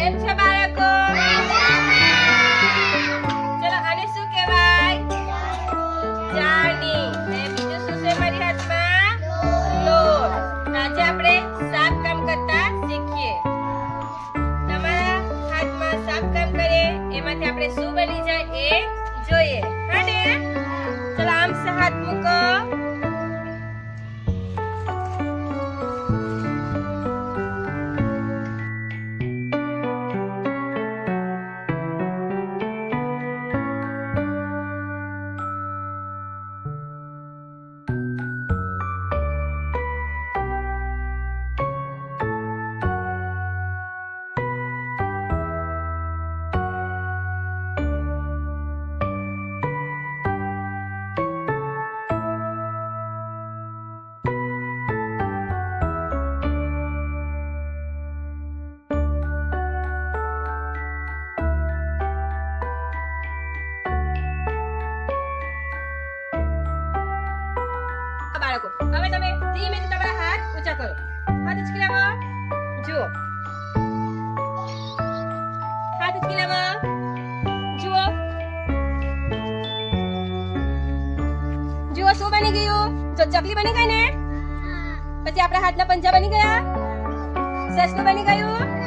કેમ છે બાળકો? ચલો, આને શું કહેવાય? ચાળણી અને બીજું શું છે મારી હાથમાં? લોટ. આજે આપણે સાફ કામ કરતા શીખીએ. તમારા હાથમાં સાફ કામ કરે, એમાંથી આપણે શું બની જાય એ જોઈએ. હા ને ચલો, આમ હાથ મૂકો. બાળકો હવે તમે ધીમેથી તમારા હાથ ઊંચા કરો હાથ ઉચકી લાવો જુઓ હાથ ઉચકી લાવો જુઓ જુઓ શું બની ગયું જો ચકલી બની ગઈ ને પછી આપણા હાથના પંજા બની ગયા સસલું બની ગયું